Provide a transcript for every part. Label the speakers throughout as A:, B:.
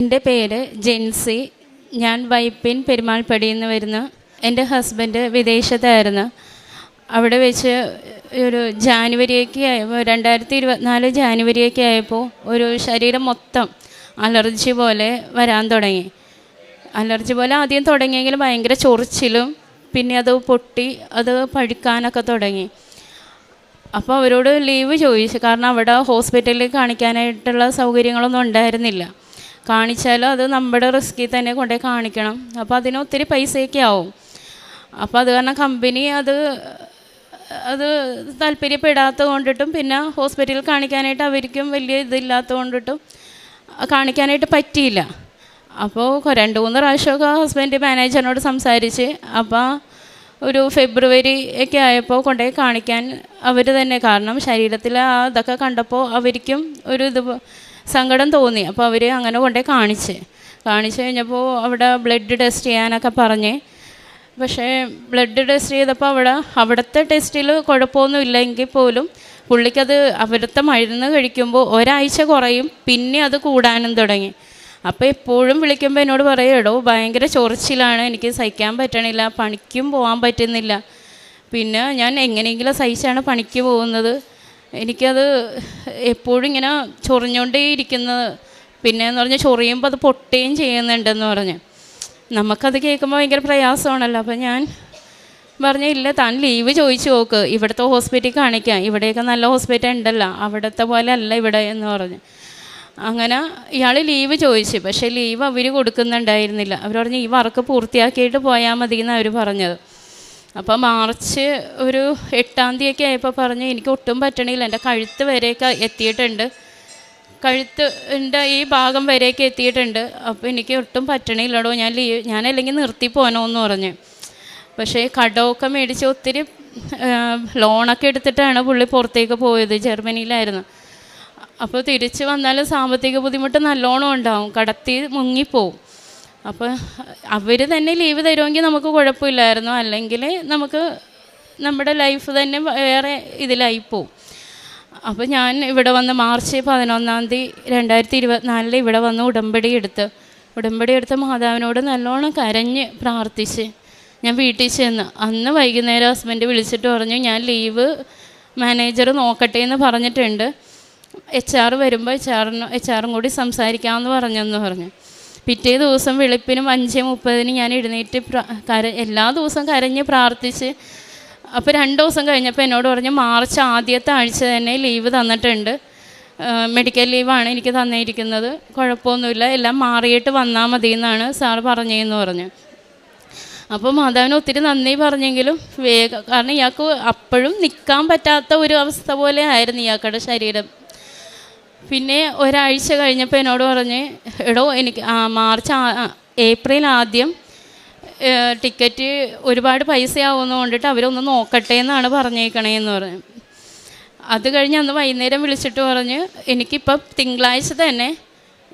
A: എന്റെ പേര് ജെൻസി. ഞാൻ വൈപ്പിൻ പെരുമാൾപ്പടിയിൽ നിന്ന് വരുന്നു എന്റെ ഹസ്ബൻഡ് വിദേശത്തായിരുന്നു. അവിടെ വെച്ച് ഒരു ജാനുവരിയൊക്കെ ആയപ്പോൾ രണ്ടായിരത്തി ഇരുപത്തിനാല് ജാനുവരിയൊക്കെ ആയപ്പോൾ ഒരു ശരീരം മൊത്തം അലർജി പോലെ വരാൻ തുടങ്ങി. അലർജി പോലെ ആദ്യം തുടങ്ങിയെങ്കിലും ഭയങ്കര ചൊറിച്ചിലും പിന്നെ അത് പൊട്ടി അത് പഴുക്കാനൊക്കെ തുടങ്ങി. അപ്പോൾ അവരോട് ലീവ് ചോദിച്ചു. കാരണം അവിടെ ഹോസ്പിറ്റലിൽ കാണിക്കാനായിട്ടുള്ള സൗകര്യങ്ങളൊന്നും ഉണ്ടായിരുന്നില്ല. കാണിച്ചാലും? അത് നമ്മുടെ റിസ്കിൽ തന്നെ കൊണ്ടുപോയി കാണിക്കണം. അപ്പോൾ അതിന് ഒത്തിരി പൈസയൊക്കെ ആവും. അപ്പോൾ അത് കാരണം കമ്പനി അത് അത് താല്പര്യപ്പെടാത്തത് കൊണ്ടിട്ടും പിന്നെ ഹോസ്പിറ്റലിൽ കാണിക്കാനായിട്ട് അവർക്കും വലിയ ഇതില്ലാത്തത് കൊണ്ടിട്ടും കാണിക്കാനായിട്ട് പറ്റിയില്ല. അപ്പോൾ രണ്ട് മൂന്ന് പ്രാവശ്യമൊക്കെ ഹസ്ബൻഡ് മാനേജറിനോട് സംസാരിച്ച് അപ്പോൾ ഒരു ഫെബ്രുവരി ഒക്കെ ആയപ്പോൾ കൊണ്ടുപോയി കാണിക്കാൻ അവർ തന്നെ. കാരണം ശരീരത്തിൽ ആ ഇതൊക്കെ കണ്ടപ്പോൾ അവർക്കും ഒരു ഇത് സങ്കടം തോന്നി. അപ്പോൾ അവർ അങ്ങനെ കൊണ്ടേ കാണിച്ച്. കാണിച്ച് കഴിഞ്ഞപ്പോൾ അവിടെ ബ്ലഡ് ടെസ്റ്റ് ചെയ്യാനൊക്കെ പറഞ്ഞ്. പക്ഷേ ബ്ലഡ് ടെസ്റ്റ് ചെയ്തപ്പോൾ അവിടെ അവിടുത്തെ ടെസ്റ്റിൽ കുഴപ്പമൊന്നും ഇല്ലെങ്കിൽ പോലും പുള്ളിക്കത് അവിടുത്തെ മരുന്ന് കഴിക്കുമ്പോൾ ഒരാഴ്ച കുറയും പിന്നെ അത് കൂടാനും തുടങ്ങി. അപ്പോൾ എപ്പോഴും വിളിക്കുമ്പോൾ എന്നോട് പറയുമോ ഭയങ്കര ചൊറിച്ചിലാണ്. എനിക്ക് സഹിക്കാൻ പറ്റണില്ല. പണിക്കും പോകാൻ പറ്റുന്നില്ല. പിന്നെ ഞാൻ എങ്ങനെയെങ്കിലും സഹിച്ചാണ് പണിക്ക് പോകുന്നത്. എനിക്കത് എപ്പോഴും ഇങ്ങനെ ചൊറിഞ്ഞുകൊണ്ടേ ഇരിക്കുന്നത് പിന്നെ എന്ന് പറഞ്ഞാൽ ചൊറിയുമ്പോൾ അത് പൊട്ടുകയും ചെയ്യുന്നുണ്ടെന്ന് പറഞ്ഞ്. നമുക്കത് കേൾക്കുമ്പോൾ ഭയങ്കര പ്രയാസമാണല്ലോ. അപ്പം ഞാൻ പറഞ്ഞു ഇല്ല താൻ ലീവ് ചോദിച്ചു നോക്ക്. ഇവിടുത്തെ ഹോസ്പിറ്റലിൽ കാണിക്കാം. ഇവിടെയൊക്കെ നല്ല ഹോസ്പിറ്റൽ ഉണ്ടല്ലോ. അവിടുത്തെ പോലെ അല്ല ഇവിടെ എന്ന് പറഞ്ഞു. അങ്ങനെ ഇയാൾ ലീവ് ചോദിച്ചു. പക്ഷേ ലീവ് അവർ കൊടുക്കുന്നുണ്ടായിരുന്നില്ല. അവർ പറഞ്ഞു ഈ വർക്ക് പൂർത്തിയാക്കിയിട്ട് പോയാൽ മതി എന്നാണ് അവർ പറഞ്ഞത്. അപ്പോൾ മാർച്ച് ഒരു എട്ടാം തീയതിയൊക്കെ ആയപ്പോൾ പറഞ്ഞു എനിക്ക് ഒട്ടും പറ്റണില്ല. എന്റെ കഴുത്ത് വരെയൊക്കെ എത്തിയിട്ടുണ്ട്. കഴുത്തിന്റെ ഈ ഭാഗം വരെയൊക്കെ എത്തിയിട്ടുണ്ട്. അപ്പോൾ എനിക്ക് ഒട്ടും പറ്റണില്ലടോ. ഞാൻ ലീവ് ഞാനല്ലെങ്കിൽ നിർത്തി പോകണമെന്ന് പറഞ്ഞു. പക്ഷേ കടമൊക്കെ മേടിച്ച് ഒത്തിരി ലോണൊക്കെ എടുത്തിട്ടാണ് പുള്ളി പുറത്തേക്ക് പോയത് ജർമ്മനിയിലായിരുന്നു. അപ്പോൾ തിരിച്ച് വന്നാലും സാമ്പത്തിക ബുദ്ധിമുട്ട് നല്ലോണം ഉണ്ടാവും. കടത്തി മുങ്ങിപ്പോവും അപ്പോൾ അവർ തന്നെ ലീവ് തരുമെങ്കിൽ നമുക്ക് കുഴപ്പമില്ലായിരുന്നു. അല്ലെങ്കിൽ നമുക്ക് നമ്മുടെ ലൈഫ് തന്നെ വേറെ ഇതിലായി പോവും. അപ്പോൾ ഞാൻ ഇവിടെ വന്ന് മാർച്ച് പതിനൊന്നാം തീയതി രണ്ടായിരത്തി ഇരുപത്തിനാലിൽ ഇവിടെ വന്ന് ഉടമ്പടി എടുത്ത് ഉടമ്പടി എടുത്ത് മാതാവിനോട് നല്ലോണം കരഞ്ഞ് പ്രാർത്ഥിച്ച് ഞാൻ വീട്ടിൽ ചെന്ന്. അന്ന് വൈകുന്നേരം ഹസ്ബൻഡ് വിളിച്ചിട്ട് പറഞ്ഞു ഞാൻ ലീവ് മാനേജർ നോക്കട്ടെ എന്ന് പറഞ്ഞിട്ടുണ്ട്. എച്ച് ആർ വരുമ്പോൾ എച്ച് ആറിന് എച്ച് ആറും കൂടി സംസാരിക്കാമെന്ന് പറഞ്ഞെന്ന് പറഞ്ഞു. പിറ്റേ ദിവസം വെളുപ്പിനും അഞ്ച് മുപ്പതിന് ഞാൻ എഴുന്നേറ്റ് കര എല്ലാ ദിവസവും കരഞ്ഞ് പ്രാർത്ഥിച്ച് അപ്പോൾ രണ്ട് ദിവസം കഴിഞ്ഞപ്പോൾ എന്നോട് പറഞ്ഞു മാർച്ച് ആദ്യത്തെ ആഴ്ച തന്നെ ലീവ് തന്നിട്ടുണ്ട്. മെഡിക്കൽ ലീവാണ് എനിക്ക് തന്നിരിക്കുന്നത്. കുഴപ്പമൊന്നുമില്ല. എല്ലാം മാറിയിട്ട് വന്നാൽ മതി എന്നാണ് സാർ പറഞ്ഞതെന്ന് പറഞ്ഞു. അപ്പോൾ മാതാവിന് ഒത്തിരി നന്ദി പറഞ്ഞെങ്കിലും വേഗം കാരണം ഇയാൾക്ക് അപ്പോഴും നിൽക്കാൻ പറ്റാത്ത ഒരു അവസ്ഥ പോലെ ആയിരുന്നു ഇയാൾക്കുടെ ശരീരം. പിന്നെ ഒരാഴ്ച കഴിഞ്ഞപ്പോൾ എന്നോട് പറഞ്ഞ് എടോ എനിക്ക് മാർച്ച് ഏപ്രിൽ ആദ്യം ടിക്കറ്റ് ഒരുപാട് പൈസയാവുമെന്ന് കൊണ്ടിട്ട് അവരൊന്ന് നോക്കട്ടെ എന്നാണ് പറഞ്ഞേക്കണേ എന്ന് പറഞ്ഞു. അത് കഴിഞ്ഞ് അന്ന് വൈകുന്നേരം വിളിച്ചിട്ട് പറഞ്ഞ് എനിക്കിപ്പം തിങ്കളാഴ്ച തന്നെ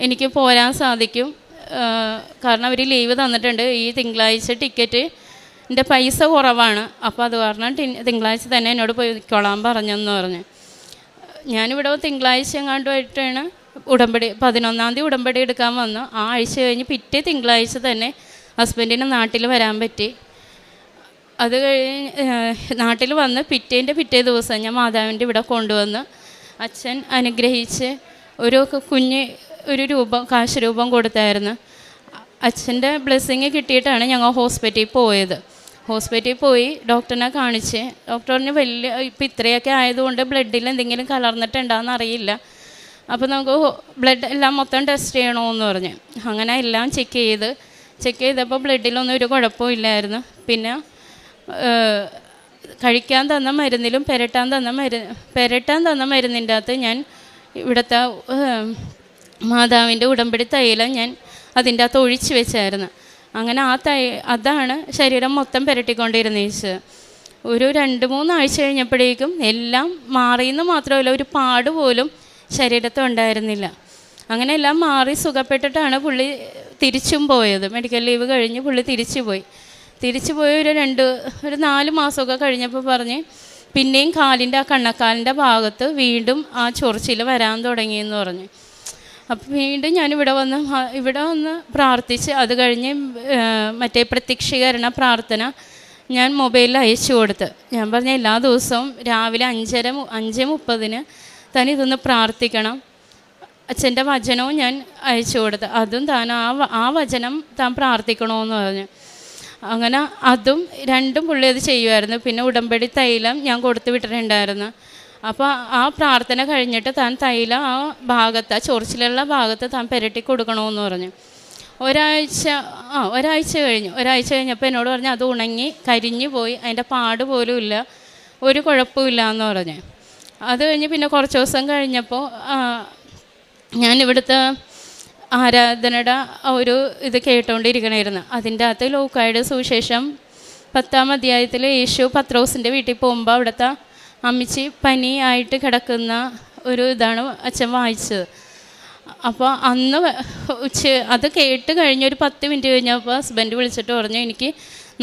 A: എനിക്ക് പോരാൻ സാധിക്കും. കാരണം അവർ ലീവ് തന്നിട്ടുണ്ട്. ഈ തിങ്കളാഴ്ച ടിക്കറ്റ് എന്റെ പൈസ കുറവാണ്. അപ്പോൾ അത് കാരണം തിങ്കളാഴ്ച തന്നെ എന്നോട് പോയി കൊള്ളാൻ പറഞ്ഞെന്ന് പറഞ്ഞു. ഞാനിവിടെ തിങ്കളാഴ്ച എങ്ങാണ്ടുമായിട്ടാണ് ഉടമ്പടി പതിനൊന്നാം തീയതി ഉടമ്പടി എടുക്കാൻ വന്നു. ആ ആഴ്ച കഴിഞ്ഞ് പിറ്റേ തിങ്കളാഴ്ച തന്നെ ഹസ്ബൻഡിന് നാട്ടിൽ വരാൻ പറ്റി. അത് കഴിഞ്ഞ് നാട്ടിൽ വന്ന് പിറ്റേന്റെ പിറ്റേ ദിവസം ഞാൻ മാതാവിന്റെ ഇവിടെ കൊണ്ടുവന്ന് അച്ഛൻ അനുഗ്രഹിച്ച് ഒരു കുഞ്ഞ് ഒരു രൂപം കാശ് രൂപം കൊടുത്തായിരുന്നു. അച്ഛന്റെ ബ്ലെസ്സിങ് കിട്ടിയിട്ടാണ് ഞങ്ങൾ ഹോസ്പിറ്റലിൽ പോയത്. ഹോസ്പിറ്റലിൽ പോയി ഡോക്ടറിനെ കാണിച്ച് ഡോക്ടറിന് വലിയ ഇപ്പം ഇത്രയൊക്കെ ആയതുകൊണ്ട് ബ്ലഡിൽ എന്തെങ്കിലും കലർന്നിട്ടുണ്ടോയെന്ന് അറിയില്ല. അപ്പോൾ നമുക്ക് ബ്ലഡ് എല്ലാം മൊത്തം ടെസ്റ്റ് ചെയ്യണമെന്ന് പറഞ്ഞു. അങ്ങനെ എല്ലാം ചെക്ക് ചെയ്ത് ചെക്ക് ചെയ്തപ്പോൾ ബ്ലഡിലൊന്നും ഒരു കുഴപ്പവും ഇല്ലായിരുന്നു. പിന്നെ കഴിക്കാൻ തന്ന മരുന്നിലും പെരട്ടാൻ തന്ന മരുന്ന് പെരട്ടാൻ തന്ന മരുന്നിന്റെ അകത്ത് ഞാൻ ഇവിടുത്തെ മാതാവിന്റെ ഉടമ്പടി തൈലം ഞാൻ അതിന്റെ അകത്ത് ഒഴിച്ചു വെച്ചായിരുന്നു. അങ്ങനെ ആ തൈ അതാണ് ശരീരം മൊത്തം പുരട്ടിക്കൊണ്ടിരുന്നത് ഒരു രണ്ട് മൂന്നാഴ്ച കഴിഞ്ഞപ്പോഴേക്കും എല്ലാം മാറിയെന്ന് മാത്രമല്ല ഒരു പാട് പോലും ശരീരത്തിൽ ഉണ്ടായിരുന്നില്ല. അങ്ങനെ എല്ലാം മാറി സുഖപ്പെട്ടിട്ടാണ് പുള്ളി തിരിച്ചും പോയത്. മെഡിക്കൽ ലീവ് കഴിഞ്ഞ് പുള്ളി തിരിച്ചു പോയി. തിരിച്ചു പോയി ഒരു രണ്ട് ഒരു നാല് മാസമൊക്കെ കഴിഞ്ഞപ്പോൾ പറഞ്ഞ് പിന്നെയും കാലിന്റെ ആ കണ്ണക്കാലിന്റെ ഭാഗത്ത് വീണ്ടും ആ ചൊറിച്ചിൽ വരാൻ തുടങ്ങിയെന്ന് പറഞ്ഞു. അപ്പം വീണ്ടും ഞാൻ ഇവിടെ വന്ന് ഇവിടെ വന്ന് പ്രാർത്ഥിച്ച് അത് കഴിഞ്ഞ് മറ്റേ പ്രത്യക്ഷീകരണ പ്രാർത്ഥന ഞാൻ മൊബൈലിൽ അയച്ചു കൊടുത്ത്. ഞാൻ പറഞ്ഞ എല്ലാ ദിവസവും രാവിലെ അഞ്ചര അഞ്ച് മുപ്പതിന് താൻ ഇതൊന്ന് പ്രാർത്ഥിക്കണം. അച്ഛന്റെ വചനവും ഞാൻ അയച്ചു കൊടുത്ത്. അതും താൻ ആ ആ വചനം താൻ പ്രാർത്ഥിക്കണമെന്ന് പറഞ്ഞു. അങ്ങനെ അതും രണ്ടും പുള്ളി അത് ചെയ്യുമായിരുന്നു. പിന്നെ ഉടമ്പടി തൈലം ഞാൻ കൊടുത്തു വിട്ടിട്ടുണ്ടായിരുന്നു. അപ്പോൾ ആ പ്രാർത്ഥന കഴിഞ്ഞിട്ട് താൻ തൈല ആ ഭാഗത്ത് ആ ചൊറിച്ചിലുള്ള ഭാഗത്ത് താൻ പുരട്ടി കൊടുക്കണമെന്ന് പറഞ്ഞു. ഒരാഴ്ച ആ ഒരാഴ്ച കഴിഞ്ഞു. ഒരാഴ്ച കഴിഞ്ഞപ്പോൾ എന്നോട് പറഞ്ഞു അത് ഉണങ്ങി കരിഞ്ഞു പോയി അതിന്റെ പാട് പോലും ഇല്ല ഒരു കുഴപ്പമില്ല എന്ന് പറഞ്ഞു. അത് കഴിഞ്ഞ് പിന്നെ കുറച്ച് ദിവസം കഴിഞ്ഞപ്പോൾ ഞാൻ ഇവിടുത്തെ ആരാധനയുടെ ഒരു ഇത് കേട്ടുകൊണ്ടിരിക്കണമായിരുന്നു അതിന്റെ അകത്ത് ലൂക്കായുടെ സുവിശേഷം പത്താം അധ്യായത്തിൽ യേശു പത്രോസിന്റെ വീട്ടിൽ പോകുമ്പോൾ അവിടുത്തെ അമ്മിച്ചി പനിയായിട്ട് കിടക്കുന്ന ഒരു ഇതാണ് അച്ഛൻ വായിച്ചത്. അപ്പോൾ അന്ന് ഉച്ച അത് കേട്ട് കഴിഞ്ഞൊരു പത്ത് മിനിറ്റ് കഴിഞ്ഞപ്പോൾ ഹസ്ബൻഡ് വിളിച്ചിട്ട് പറഞ്ഞു എനിക്ക്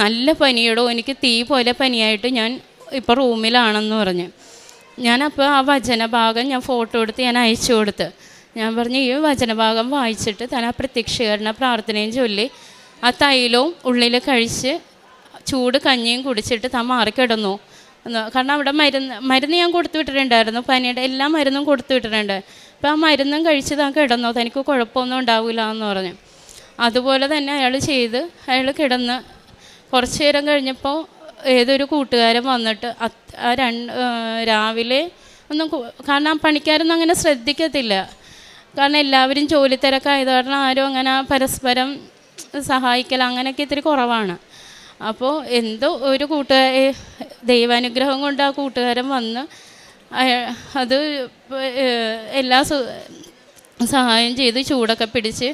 A: നല്ല പനിയടോ എനിക്ക് തീ പോലെ പനിയായിട്ട് ഞാൻ ഇപ്പോൾ റൂമിലാണെന്ന് പറഞ്ഞു. ഞാനപ്പോൾ ആ വചനഭാഗം ഞാൻ ഫോട്ടോ എടുത്ത് ഞാൻ അയച്ചു കൊടുത്ത്. ഞാൻ പറഞ്ഞു ഈ വചനഭാഗം വായിച്ചിട്ട് താൻ ആ പ്രത്യക്ഷീകരണ പ്രാർത്ഥനയും ചൊല്ലി ആ തൈലവും ഉള്ളിൽ കഴിച്ച് ചൂട് കഞ്ഞിയും കുടിച്ചിട്ട് താൻ മാറിക്കിടന്നു. കാരണം അവിടെ മരുന്ന് മരുന്ന് ഞാൻ കൊടുത്തു വിട്ടിട്ടുണ്ടായിരുന്നു. പനിയുടെ എല്ലാ മരുന്നും കൊടുത്തു വിട്ടിട്ടുണ്ട്. അപ്പോൾ ആ മരുന്നും കഴിച്ച് താൻ കിടന്നോ. തനിക്ക് കുഴപ്പമൊന്നും ഉണ്ടാവില്ല എന്ന് പറഞ്ഞു. അതുപോലെ തന്നെ അയാൾ ചെയ്ത് അയാൾ കിടന്ന് കുറച്ച് നേരം കഴിഞ്ഞപ്പോൾ ഏതൊരു കൂട്ടുകാരൻ വന്നിട്ട് ആ രണ്ട് രാവിലെ ഒന്നും കാരണം പണിക്കാരൊന്നും അങ്ങനെ ശ്രദ്ധിക്കത്തില്ല. കാരണം എല്ലാവരും ജോലി തിരക്കായത് കാരണം ആരും അങ്ങനെ പരസ്പരം സഹായിക്കൽ അങ്ങനെയൊക്കെ ഇത്തിരി കുറവാണ്. അപ്പോൾ എന്തോ ഒരു കൂട്ടുകാർ ദൈവാനുഗ്രഹം കൊണ്ട് ആ കൂട്ടുകാരൻ വന്ന് അത് എല്ലാ സഹായം ചെയ്ത് ചൂടൊക്കെ പിടിച്ച്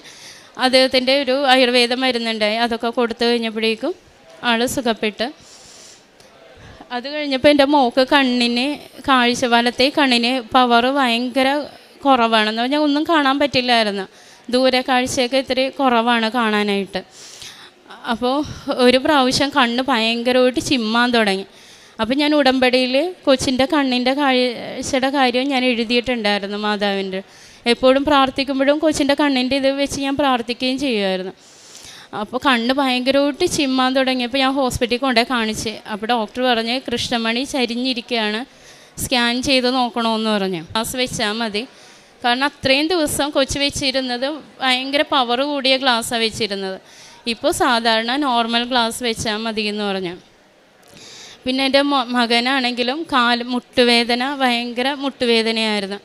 A: അദ്ദേഹത്തിന്റെ ഒരു ആയുർവേദ മരുന്നുണ്ടായി. അതൊക്കെ കൊടുത്തു കഴിഞ്ഞപ്പോഴേക്കും ആൾ സുഖപ്പെട്ട്. അത് കഴിഞ്ഞപ്പോൾ എന്റെ മോക്ക് കണ്ണിന് കാഴ്ച വലത്തെ കണ്ണിന് പവർ ഭയങ്കര കുറവാണെന്ന് പറഞ്ഞാൽ ഒന്നും കാണാൻ പറ്റില്ലായിരുന്നു. ദൂരെ കാഴ്ചയൊക്കെ ഇത്തിരി കുറവാണ് കാണാനായിട്ട്. അപ്പോൾ ഒരു പ്രാവശ്യം കണ്ണ് ഭയങ്കരമായിട്ട് ചിമ്മാൻ തുടങ്ങി. അപ്പോൾ ഞാൻ ഉടമ്പടിയിൽ കൊച്ചിന്റെ കണ്ണിന്റെ കാഴ്ചയുടെ കാര്യം ഞാൻ എഴുതിയിട്ടുണ്ടായിരുന്നു മാതാവിന്റെ എപ്പോഴും പ്രാർത്ഥിക്കുമ്പോഴും കൊച്ചിന്റെ കണ്ണിന്റെ ഇത് വെച്ച് ഞാൻ പ്രാർത്ഥിക്കുകയും ചെയ്യുമായിരുന്നു. അപ്പോൾ കണ്ണ് ഭയങ്കരമായിട്ട് ചിമ്മാൻ തുടങ്ങിയപ്പോൾ ഞാൻ ഹോസ്പിറ്റലിൽ കൊണ്ടേ കാണിച്ച്. അപ്പോൾ ഡോക്ടർ പറഞ്ഞ് കൃഷ്ണമണി ചരിഞ്ഞിരിക്കുകയാണ് സ്കാൻ ചെയ്ത് നോക്കണമെന്ന് പറഞ്ഞു. ഗ്ലാസ് വെച്ചാൽ മതി. കാരണം അത്രയും ദിവസം കൊച്ചു വെച്ചിരുന്നത് ഭയങ്കര പവർ കൂടിയ ഗ്ലാസ്സാണ് വെച്ചിരുന്നത്. ഇപ്പോൾ സാധാരണ നോർമൽ ഗ്ലാസ് വെച്ചാൽ മതി എന്ന് പറഞ്ഞു. പിന്നെ എന്റെ മകനാണെങ്കിലും കാൽ മുട്ടുവേദന ഭയങ്കര മുട്ടുവേദനയായിരുന്നു.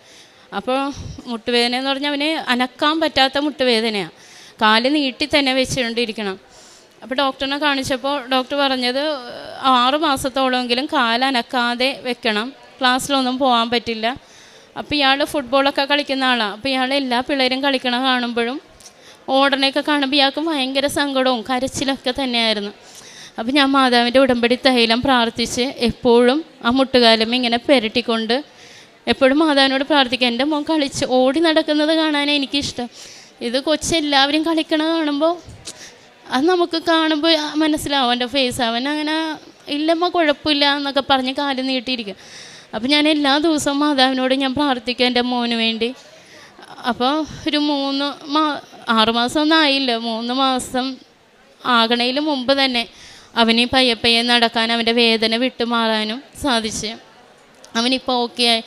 A: അപ്പോൾ മുട്ടുവേദന എന്ന് പറഞ്ഞാൽ അവന് അനക്കാൻ പറ്റാത്ത മുട്ടുവേദനയാണ് കാൽ നീട്ടി തന്നെ വെച്ചുകൊണ്ടിരിക്കണം അപ്പോൾ ഡോക്ടറിനെ കാണിച്ചപ്പോൾ ഡോക്ടർ പറഞ്ഞത് ആറ് മാസത്തോളമെങ്കിലും കാൽ അനക്കാതെ വെക്കണം. ക്ലാസ്സിലൊന്നും പോകാൻ പറ്റില്ല. അപ്പോൾ ഇയാൾ ഫുട്ബോളൊക്കെ കളിക്കുന്ന ആളാണ് അപ്പോൾ ഇയാൾ എല്ലാ പിള്ളേരും കളിക്കണ കാണുമ്പോഴും ഓടണയൊക്കെ കാണുമ്പോൾ ഇയാൾക്ക് ഭയങ്കര സങ്കടവും കരച്ചിലൊക്കെ തന്നെയായിരുന്നു. അപ്പോൾ ഞാൻ മാതാവിന്റെ ഉടമ്പടി തൈലം പ്രാർത്ഥിച്ച് എപ്പോഴും ആ മുട്ടുകാലം ഇങ്ങനെ പെരട്ടിക്കൊണ്ട് എപ്പോഴും മാതാവിനോട് പ്രാർത്ഥിക്കുക എന്റെ മോൻ കളിച്ച് ഓടി നടക്കുന്നത് കാണാനാണ് എനിക്കിഷ്ടം. ഇത് കൊച്ചെല്ലാവരും കളിക്കണ കാണുമ്പോൾ അത് നമുക്ക് കാണുമ്പോൾ മനസ്സിലാവും. എന്റെ ഫേസ് അവൻ അങ്ങനെ ഇല്ലമ്മ കുഴപ്പമില്ല എന്നൊക്കെ പറഞ്ഞ് കാൽ നീട്ടിയിരിക്കും. അപ്പോൾ ഞാൻ എല്ലാ ദിവസവും മാതാവിനോട് ഞാൻ പ്രാർത്ഥിക്കും എന്റെ മോന് വേണ്ടി. അപ്പോൾ ഒരു മൂന്ന് മാ ആറുമാസം ഒന്നും ആയില്ല മൂന്ന് മാസം ആകണയിൽ മുമ്പ് തന്നെ അവന് പയ്യെ പയ്യെ നടക്കാൻ അവന്റെ വേദന വിട്ടുമാറാനും സാധിച്ചു. അവനിപ്പോൾ ഓക്കെ ആയി.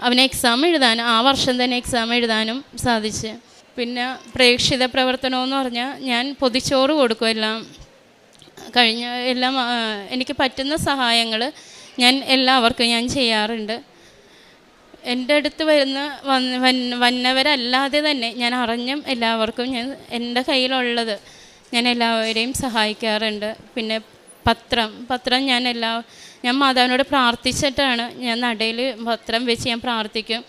A: അവന് എക്സാം എഴുതാനും ആ വർഷം തന്നെ എക്സാം എഴുതാനും സാധിച്ചു. പിന്നെ പ്രേക്ഷിത പ്രവർത്തനം എന്ന് പറഞ്ഞാൽ ഞാൻ പൊതിച്ചോറ് കൊടുക്കും എല്ലാം. കഴിഞ്ഞ എല്ലാം എനിക്ക് പറ്റുന്ന സഹായങ്ങൾ ഞാൻ എല്ലാവർക്കും ഞാൻ ചെയ്യാറുണ്ട്. എന്റെ അടുത്ത് വരുന്ന വന്ന് വന്ന- വന്നവരല്ലാതെ തന്നെ ഞാൻ അറിഞ്ഞും എല്ലാവർക്കും ഞാൻ എന്റെ കയ്യിലുള്ളത് ഞാൻ എല്ലാവരെയും സഹായിക്കാറുണ്ട്. പിന്നെ പത്രം പത്രം ഞാൻ എല്ലാ ഞാൻ മാതാവിനോട് പ്രാർത്ഥിച്ചിട്ടാണ് ഞാൻ നടയിൽ പത്രം വെച്ച് ഞാൻ പ്രാർത്ഥിക്കും.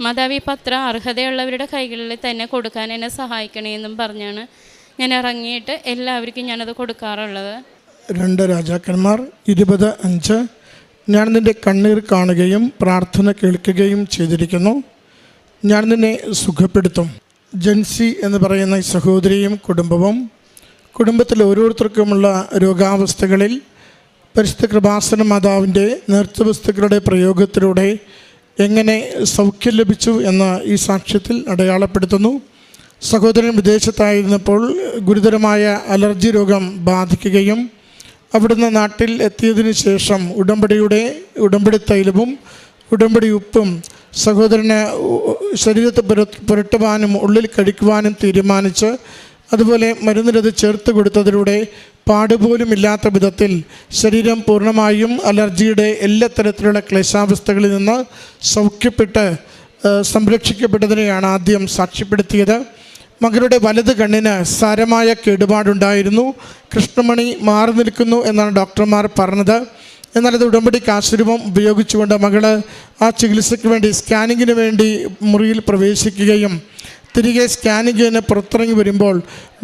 A: മാതാവ് ഈ പത്രം അർഹതയുള്ളവരുടെ കൈകളിൽ തന്നെ കൊടുക്കാൻ എന്നെ സഹായിക്കണേ എന്നും പറഞ്ഞാണ് ഞാൻ ഇറങ്ങിയിട്ട് എല്ലാവർക്കും ഞാനത് കൊടുക്കാറുള്ളത്.
B: രണ്ട് രാജാക്കന്മാർ ഇരുപത് അഞ്ച് ഞാൻ നിന്റെ കണ്ണീർ കാണുകയും പ്രാർത്ഥന കേൾക്കുകയും ചെയ്തിരിക്കുന്നു. ഞാൻ നിന്നെ സുഖപ്പെടുത്തും. ജൻസി എന്ന് പറയുന്ന ഈ സഹോദരിയും കുടുംബവും കുടുംബത്തിൽ ഓരോരുത്തർക്കുമുള്ള രോഗാവസ്ഥകളിൽ പരിശുദ്ധ കൃപാസന മാതാവിന്റെ നേർച്ചവസ്തുക്കളുടെ പ്രയോഗത്തിലൂടെ എങ്ങനെ സൗഖ്യം ലഭിച്ചു എന്ന ഈ സാക്ഷ്യത്തിൽ അടയാളപ്പെടുത്തുന്നു. സഹോദരൻ വിദേശത്തായിരുന്നപ്പോൾ ഗുരുതരമായ അലർജി രോഗം ബാധിക്കുകയും അവിടുന്ന് നാട്ടിൽ എത്തിയതിനു ശേഷം ഉടമ്പടിയുടെ ഉടമ്പടി തൈലവും ഉടമ്പടി ഉപ്പും സഹോദരന് ശരീരത്തെ പുര- പുരട്ടുവാനും ഉള്ളിൽ കഴിക്കുവാനും തീരുമാനിച്ച് അതുപോലെ മരുന്നിലത് ചേർത്ത് കൊടുത്തതിലൂടെ പാടുപോലും ഇല്ലാത്ത വിധത്തിൽ ശരീരം പൂർണമായും അലർജിയുടെ എല്ലാ തരത്തിലുള്ള ക്ലേശാവസ്ഥകളിൽ നിന്ന് സൗഖ്യപ്പെട്ട് സംരക്ഷിക്കപ്പെട്ടതിനെയാണ് ആദ്യം സാക്ഷ്യപ്പെടുത്തിയത്. മകളുടെ വലത് കണ്ണിന് സാരമായ കേടുപാടുണ്ടായിരുന്നു. കൃഷ്ണമണി മാറി നിൽക്കുന്നു എന്നാണ് ഡോക്ടർമാർ പറഞ്ഞത്. എന്നാൽ ഉടമ്പടി കാശുരൂപം ഉപയോഗിച്ചുകൊണ്ട് മകൾ ആ ചികിത്സയ്ക്ക് വേണ്ടി സ്കാനിങ്ങിന് വേണ്ടി മുറിയിൽ പ്രവേശിക്കുകയും തിരികെ സ്കാനിങ്ങിന് പുറത്തിറങ്ങി വരുമ്പോൾ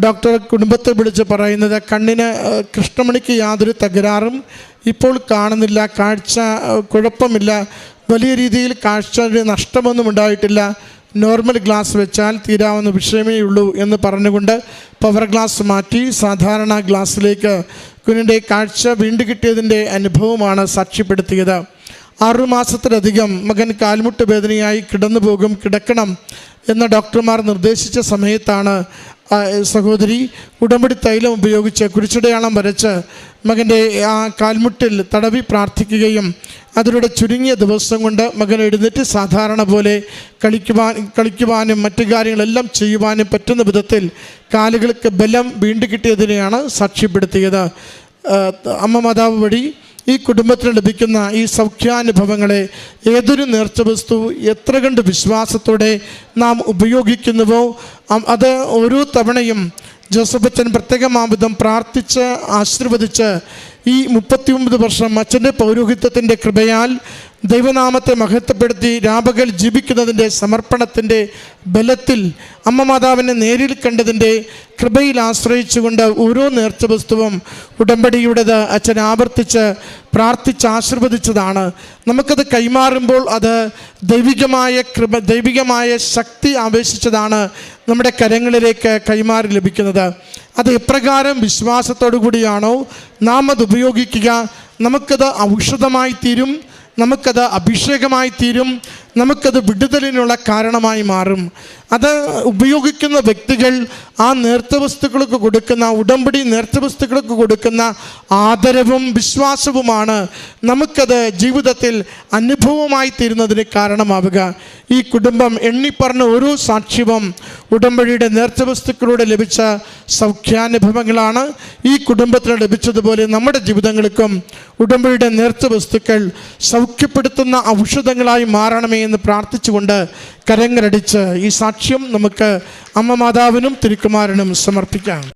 B: ഡോക്ടർ കുടുംബത്തെ വിളിച്ച് പറയുന്നത് കണ്ണിന് കൃഷ്ണമണിക്ക് യാതൊരു തകരാറും ഇപ്പോൾ കാണുന്നില്ല. കാഴ്ച കുഴപ്പമില്ല. വലിയ രീതിയിൽ കാഴ്ച നഷ്ടമൊന്നും ഉണ്ടായിട്ടില്ല. നോർമൽ ഗ്ലാസ് വെച്ചാൽ തീരാവുന്ന വിഷയമേ ഉള്ളൂ എന്ന് പറഞ്ഞുകൊണ്ട് പവർ ഗ്ലാസ് മാറ്റി സാധാരണ ഗ്ലാസ്സിലേക്ക് കുഞ്ഞിന്റെ കാഴ്ച വീണ്ടും കിട്ടിയതിന്റെ അനുഭവമാണ് സാക്ഷ്യപ്പെടുത്തിയത്. ആറുമാസത്തിലധികം മകൻ കാൽമുട്ട് വേദനയായി കിടന്നുപോകും കിടക്കണം എന്ന് ഡോക്ടർമാർ നിർദ്ദേശിച്ച സമയത്താണ് സഹോദരി ഉടമ്പടി തൈലം ഉപയോഗിച്ച് കുരിച്ചടയാളം വരച്ച് മകന്റെ ആ കാൽമുട്ടിൽ തടവി പ്രാർത്ഥിക്കുകയും അതിലൂടെ ചുരുങ്ങിയ ദിവസം കൊണ്ട് മകൻ എഴുന്നേറ്റ് സാധാരണ പോലെ കളിക്കുവാൻ കളിക്കുവാനും മറ്റു കാര്യങ്ങളെല്ലാം ചെയ്യുവാനും പറ്റുന്ന വിധത്തിൽ കാലുകൾക്ക് ബലം വീണ്ടുകിട്ടിയതിനെയാണ് സാക്ഷ്യപ്പെടുത്തിയത്. അമ്മ മാതാവ് വഴി ഈ കുടുംബത്തിന് ലഭിക്കുന്ന ഈ സൗഖ്യാനുഭവങ്ങളെ ഏതൊരു നേർച്ച വസ്തു എത്ര കണ്ട് വിശ്വാസത്തോടെ നാം ഉപയോഗിക്കുന്നുവോ അത് ഓരോ തവണയും ജോസഫച്ചൻ പ്രത്യേകമാവിധം പ്രാർത്ഥിച്ച് ആശീർവദിച്ച് ഈ മുപ്പത്തിയൊമ്പത് വർഷം അച്ഛന്റെ പൗരോഹിത്യത്തിന്റെ കൃപയാൽ ദൈവനാമത്തെ മഹത്വപ്പെടുത്തി രാപകൽ ജീവിക്കുന്നതിന്റെ സമർപ്പണത്തിന്റെ ബലത്തിൽ അമ്മ മാതാവിനെ നേരിൽ കണ്ടതിന്റെ കൃപയിൽ ആശ്രയിച്ചുകൊണ്ട് ഓരോ നേർച്ച വസ്തുവും ഉടമ്പടിയുടേത് അച്ഛൻ ആവർത്തിച്ച് പ്രാർത്ഥിച്ച് ആശീർവദിച്ചതാണ്. നമുക്കത് കൈമാറുമ്പോൾ അത് ദൈവികമായ കൃപ ദൈവികമായ ശക്തി ആവേശിച്ചതാണ് നമ്മുടെ കരങ്ങളിലേക്ക് കൈമാറി ലഭിക്കുന്നത്. അത് എപ്രകാരം വിശ്വാസത്തോടു കൂടിയാണോ നാം അത് ഉപയോഗിക്കുക? നമുക്കത് ഔഷധമായി തീരും. നമുക്കത് അഭിഷേകമായി തീരും. നമുക്കത് വിടുതലിനുള്ള കാരണമായി മാറും. അത് ഉപയോഗിക്കുന്ന വ്യക്തികൾ ആ നേർത്ത വസ്തുക്കൾക്ക് കൊടുക്കുന്ന ഉടമ്പടി നേർത്ത വസ്തുക്കൾക്ക് കൊടുക്കുന്ന ആദരവും വിശ്വാസവുമാണ് നമുക്കത് ജീവിതത്തിൽ അനുഭവമായി തീരുന്നതിന് കാരണമാവുക. ഈ കുടുംബം എണ്ണിപ്പറഞ്ഞ ഓരോ സാക്ഷ്യവും ഉടമ്പടിയുടെ നേർച്ച വസ്തുക്കളിലൂടെ ലഭിച്ച സൗഖ്യാനുഭവങ്ങളാണ്. ഈ കുടുംബത്തിന് ലഭിച്ചതുപോലെ നമ്മുടെ ജീവിതങ്ങൾക്കും ഉടമ്പടിയുടെ നേർച്ച വസ്തുക്കൾ സൗഖ്യപ്പെടുത്തുന്ന ഔഷധങ്ങളായി മാറണമേ എന്ന് പ്രാർത്ഥിച്ചുകൊണ്ട് കരങ്ങരടിച്ച് ഈ സാക്ഷ്യം നമുക്ക് അമ്മ മാതാവിനും തിരുക്കുമാരനും സമർപ്പിക്കാം.